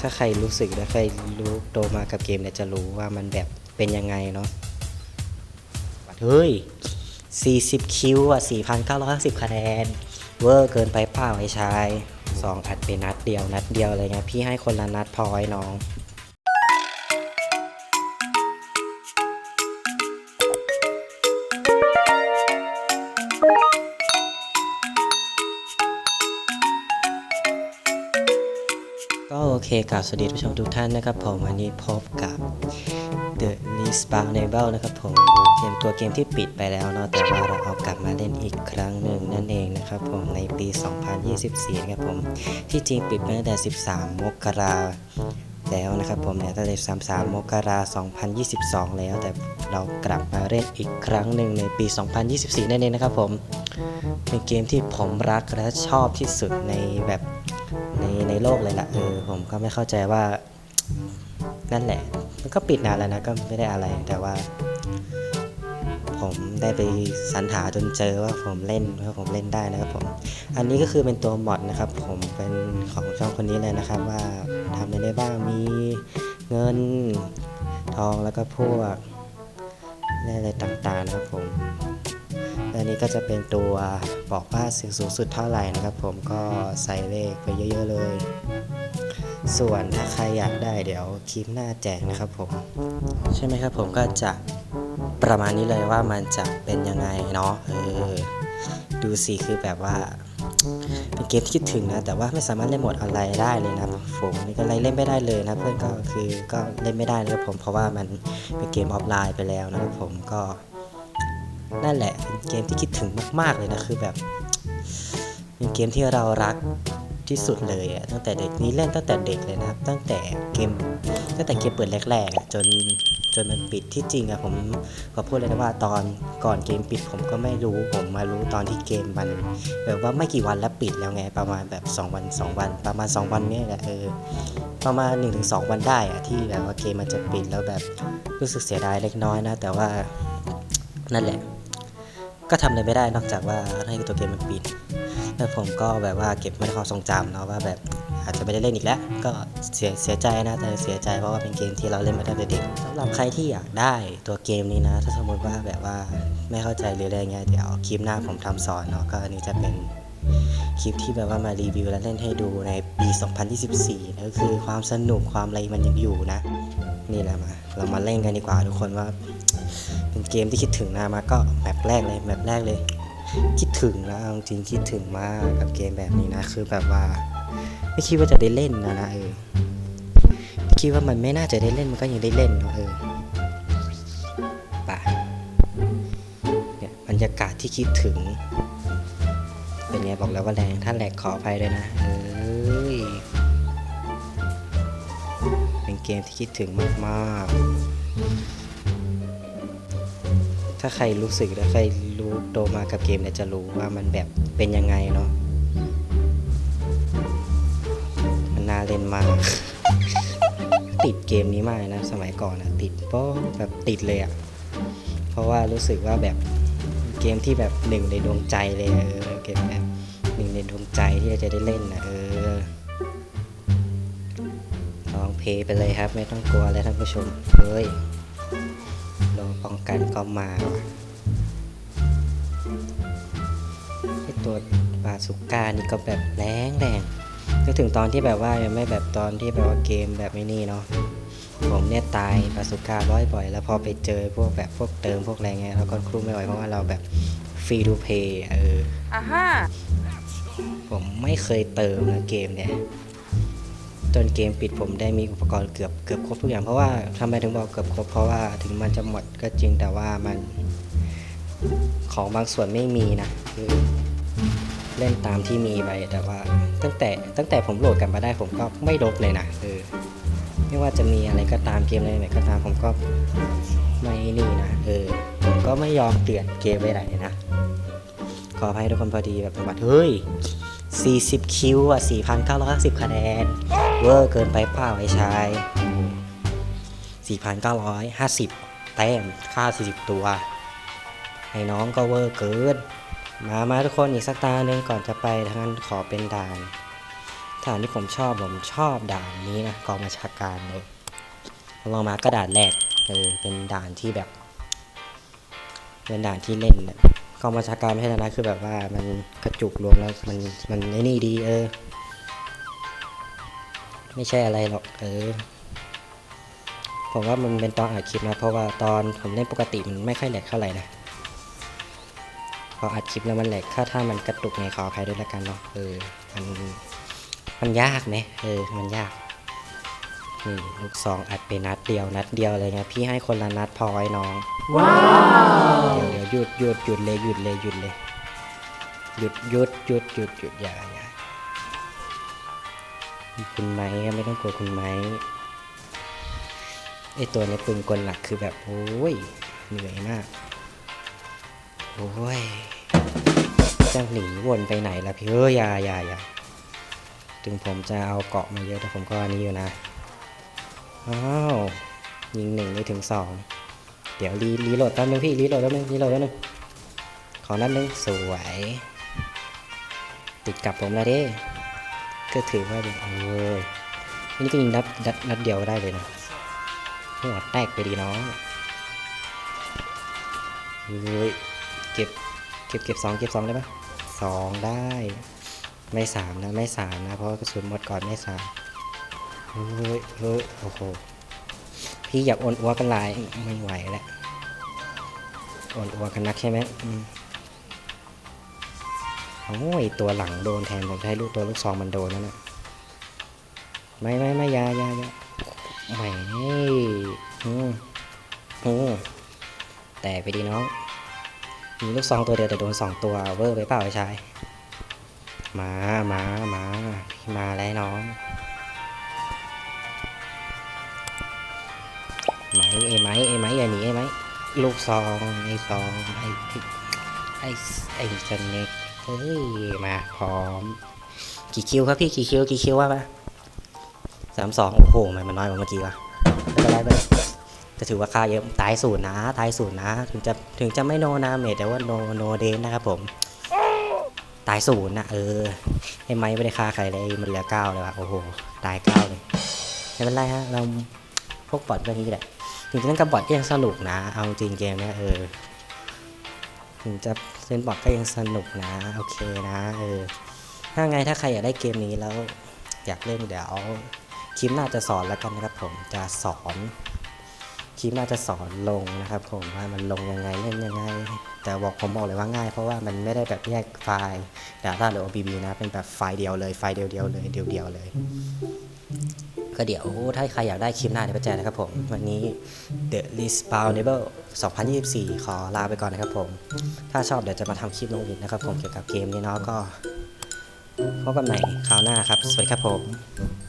ถ้าใครรู้สึกและใครรู้โตมากับเกมเนี่ยจะรู้ว่ามันแบบเป็นยังไงเนาะเฮ้ย 40 คิวอะ 4,950 คะแนน เวอร์เกินไปเปล่าไอ้ชายสองอัดไปนัดเดียวนัดเดียวเลยไงพี่ให้คนละนัดพอไอ้น้อง เคกับสวัสดีผู้ชมทุกท่านนะครับผมวันนี้พบกับ The l e a s b a r n a b l e นะครับผมเกมตัวเกมที่ปิดไปแล้วเนาะแต่ว่าเราเอากลับมาเล่นอีกครั้งหนึ่งนั่นเองนะครับผมในปี 2024นะครับผมที่จริงปิดไปตั้งแต่ 13 มกราแล้วนะครับผมเนี่ยตั้งแต่33 มกรา2022 แล้ว แต่เรากลับมาเล่นอีกครั้งหนึ่งในปี 2024 นั่นเองนะครับผมเป็นเกมที่ผมรักและชอบที่สุดในแบบ ในในโลกเลยละเออผมก็ไม่เข้าใจว่านั่นแหละ มันก็ปิดนานแล้วนะก็ไม่ได้อะไรแต่ว่า ผมได้ไปสรรหาจนเจอว่าผมเล่นว่าผมเล่นได้นะครับผมอันนี้ก็คือเป็นตัวมอดนะครับ ผมเป็นของช่องคนนี้เลยนะครับ ว่าทำอะไรได้บ้างมีเงินทองแล้วก็พวกอะไรต่างๆนะครับผม และนี่ก็จะเป็นตัวบอกว่าสิ่งสูงสุดเท่าไหร่นะครับ ผมก็ใส่เลขไปเยอะๆเลย ส่วนถ้าใครอยากได้เดี๋ยวคลิปหน้าแจกนะครับผม ใช่ไหมครับผมก็จะประมาณนี้เลยว่ามันจะเป็นยังไงเนาะเออดูสิคือแบบว่าเป็นเกมที่คิดถึงนะ แต่ว่าไม่สามารถเล่นหมดอะไรได้เลยนะผมนี่ก็เลยเล่นไม่ได้เลยนะเพื่อนก็คือก็เล่นไม่ได้นะครับผมเพราะว่ามันเป็นเกมออฟไลน์ไปแล้วนะครับผมก็ นั่นแหละเป็นเกมที่คิดถึงมาก ๆ เลยนะคือแบบเป็นเกมที่เรารักที่สุดเลยอะตั้งแต่เด็กนี้เล่นตั้งแต่เด็กเลยนะครับ ตั้งแต่เกมตั้งแต่เกมเปิดแรกๆจนจนมันปิดที่จริงอะผมขอพูดเลยนะว่าตอนก่อนเกมปิดผมก็ไม่รู้ผมมารู้ตอนที่เกมมันแบบว่าไม่กี่วันแล้วปิดแล้วไงประมาณแบบ 2 วัน 2 วัน ประมาณ 2 วันนี่แหละเออประมาณ 1-2 วันได้อะที่แบบว่าเกมมันจะปิดแล้วแบบรู้สึกเสียดายเล็กน้อยนะ แต่ว่านั่นแหละ ก็ทำอะไรไม่ได้นอกจากว่าให้ตัวเกมมันปิดแล้วผมก็แบบว่าเก็บไว้ในความทรงจำเนาะว่าแบบอาจจะไม่ได้เล่นอีกแล้ว ก็เสียเสียใจนะแต่เสียใจเพราะว่าเป็นเกมที่เราเล่นมาตั้งแต่เด็กสำหรับใครที่อยากได้ตัวเกมนี้นะ ถ้าสมมติว่าแบบว่าไม่เข้าใจหรืออะไรเงี้ยเดี๋ยวคลิปหน้าผมทำสอนเนาะก็อันนี้จะเป็นคลิปที่แบบว่ามารีวิวและเล่นให้ดูในปี 2024นะก็คือความสนุกความอะไรมันยังอยู่นะ นี่แหละมา เรามาเล่นกันดีกว่าทุกคนว่า เป็นเกมที่คิดถึงนะมาก็แมปแรกเลยแมปแรกเลย คิดถึงนะจริงคิดถึงมากกับเกมแบบนี้นะ คือแบบว่า ไม่คิดว่าจะได้เล่นนะนะเออคิดว่ามันไม่น่าจะได้เล่นมันก็ยังได้เล่นเนาะเออป่ะเนี่ยบรรยากาศที่คิดถึง เป็นไงบอกแล้วว่าแรงถ้าแหลกขออภัยด้วยนะเอ้ยเป็นเกมที่คิดถึงมากๆ ถ้าใครรู้สึกและใครรู้โตมากับเกมเนี่ยจะรู้ว่ามันแบบเป็นยังไงเนาะมันน่าเล่นมาก ติดเกมนี้มากนะสมัยก่อนอะติดโป๊ะแบบติดเลยอะเพราะว่ารู้สึกว่าแบบเกมที่แบบหนึ่งในดวงใจเลยเออเกมแบบหนึ่งในดวงใจที่จะได้เล่นนะเออลองเพย์ไปเลยครับ ไม่ต้องกลัวเลยท่านผู้ชมเฮ้ย ป้องกันก็มาว่ะไอตัวบาสุก้านี่ก็แบบแรงแรงนึกถึงตอนที่แบบว่ายังไม่แบบตอนที่แบบว่าเกมแบบไม่นี่เนาะผมเนี่ยตายปาสุก้าร้อยบ่อยแล้วพอไปเจอพวกแบบพวกเติมพวกอะไรเงี้ยเราก็คลุ้มไม่ไหวเพราะว่าเราแบบฟรีดูเพย์เอออ่าฮ่าผมไม่เคยเติมนะเกมเนี่ย จนเกมปิดผมได้มีอุปกรณ์เกือบเกือบครบทุกอย่างเพราะว่าทำไมถึงบอกเกือบครบเพราะว่าถึงมันจะหมดก็จริงแต่ว่ามันของบางส่วนไม่มีนะคือเล่นตามที่มีไปแต่ว่าตั้งแต่ตั้งแต่ผมโหลดกลันมาได้ผมก็ไม่ลบเลยนะเออไม่ว่าจะมีอะไรก็ตามเกมอะไรไหนก็ตามผมก็ไม่นี่นะเออผมก็ไม่ยอมเปลี่ยนเกมไปไหนนะขออภัยทุกคนพอดีแบบบัดเฮ้ย 40 คิวอะ 4,950 คะแนน เวอร์เกินไปเปล่าไอ้ชาย 4,950 แต้มค่า 40 ตัว ไอ้น้องก็เวอร์เกิน มามาทุกคนอีกสักตาหนึ่งก่อนจะไปทั้งนั้นขอเป็นด่านทด่านที่ผมชอบ ผมชอบด่านนี้นะกองบัญชาการเลยลองมาก็ด่านแรกเออเป็นด่านที่แบบเป็นด่านที่เล่นนะ กองบัญชาการไม่ใช่นะคือแบบว่ามันกระจุกรวมแล้วมันมันไอ้นี่ดีเออ ไม่ใช่อะไรหรอกเออ ผมว่ามันเป็นตอนอัดคลิปนะ เพราะว่าตอนผมเล่นปกติมันไม่ค่อยแหลกเท่าไหร่นะพออัดคลิปแล้วมันแหลกถ้าถ้ามันกระตุกไงขออภัยด้วยละกันเนาะเออมันมันยากไหมเออมันยาก นี่ลูกซองอัดไปนัดเดียวนัดเดียวเลยไงพี่ให้คนละนัดพอไว้น้อง ว้าวเดี๋ยวเดี๋ยวหยุดหยุดหยุดเลยหยุดเลยหยุดเลยหยุดหยุดหยุดหยุดหยุดอย่าอย่าคุณไม้ก็ไม่ต้องกลัวคุณไม้ไอตัวในปืนกลหลักคือแบบโอ้ยเหนื่อยมากโอ้ยจะหนีวนไปไหนล่ะพี่เอ้ยอย่าอย่าอย่าถึงผมจะเอาเกาะมาเยอะแต่ผมก็อันนี้อยู่นะ อ้าวยิงหนึ่งไม่ถึงสองเดี๋ยวรีรีโหลดแป๊บนึงพี่รีโหลดแป๊บนึงรีโหลดแป๊บนึงขอนัดนึงสวย ติดกับผมแล้วเด้ก็ถือว่าเป็นเออนี่ก็ยิงนัดนัดนัดเดียวได้เลยนะหัวแตกไปดีน้องเฮ้ยเก็บเก็บเก็บสองเก็บสองได้ปะสองได้ ไม่สามนะไม่สามนะ เพราะกระสุนหมดก่อนไม่สาม เฮ้ยเฮ้ยโอ้โห พี่อยากโอนอัวกันหลายไม่ไหวแล้วโอนอัวกันนักใช่ไหมอืมโอ้ยตัวหลังโดนแทนผมให้ลูกตัวลูกซองมันโดนนั่นแหละไม่ไม่ไม่ยายายาไม่อืมอืมแต่ไปดีน้อง มีลูกซองตัวเดียวแต่โดนสองตัวเวอร์ไปเปล่าไอ้ชาย มามามาพี่มาแล้วน้อง ไอ้ไหมไอ้ไหมอย่าหนีไอ้ไหมลูกซองไอ้ซองไอ้ไอ้ไอ้ไอ้สเน็กเฮ้ยมาพร้อม กี่คิวครับพี่กี่คิวกี่คิวว่าปะสามสองโอ้โหมันมันน้อยกว่าเมื่อกี้วะไม่เป็นไรไปจะถือว่าค่าเยอะตายศูนย์นะตายศูนย์นะ ถึงจะถึงจะไม่โนนาเมดแต่ว่าโนโนเดนนะครับผม ตายศูนย์นะเออไอ้ไม้ไม่ได้ฆ่าใครเลยมันเหลือเก้าเลยว่ะโอ้โหตายเก้าเลยไม่เป็นไรฮะเราพวกบอทก็นี้แหละ ถึงจะเล่นกับบอทก็ยังสนุกนะ เอาจริงเกมเนี้ยเออ ถึงจะเล่นบอทก็ยังสนุกนะ โอเคนะ เออ ถ้าไงถ้าใครอยากได้เกมนี้แล้วอยากเล่นเดี๋ยวคลิปหน้าจะสอนแล้วกันนะครับผมจะสอนคลิปน้าจะสอนลงนะครับผมว่ามันลงยังไงเล่นยังไง แต่บอกผมบอกเลยว่าง่าย เพราะว่ามันไม่ได้แบบแยกไฟล์ Data หรือ OBB นะ เป็นแบบไฟล์เดียวเลยไฟล์เดียวๆเลยเดียวๆเลย ก็เดี๋ยวถ้าใครอยากได้คลิปหน้าเดี๋ยวไปแจ้งนะครับผม วันนี้ The r e s p o n d a b l e 2024 ขอลาไปก่อนนะครับผม ถ้าชอบเดี๋ยวจะมาทำคลิปลงอีกนะครับผมเกี่ยวกับเกมนี้เนาะก็พบกันใหม่คราวหน้าครับ สวัสดีครับผม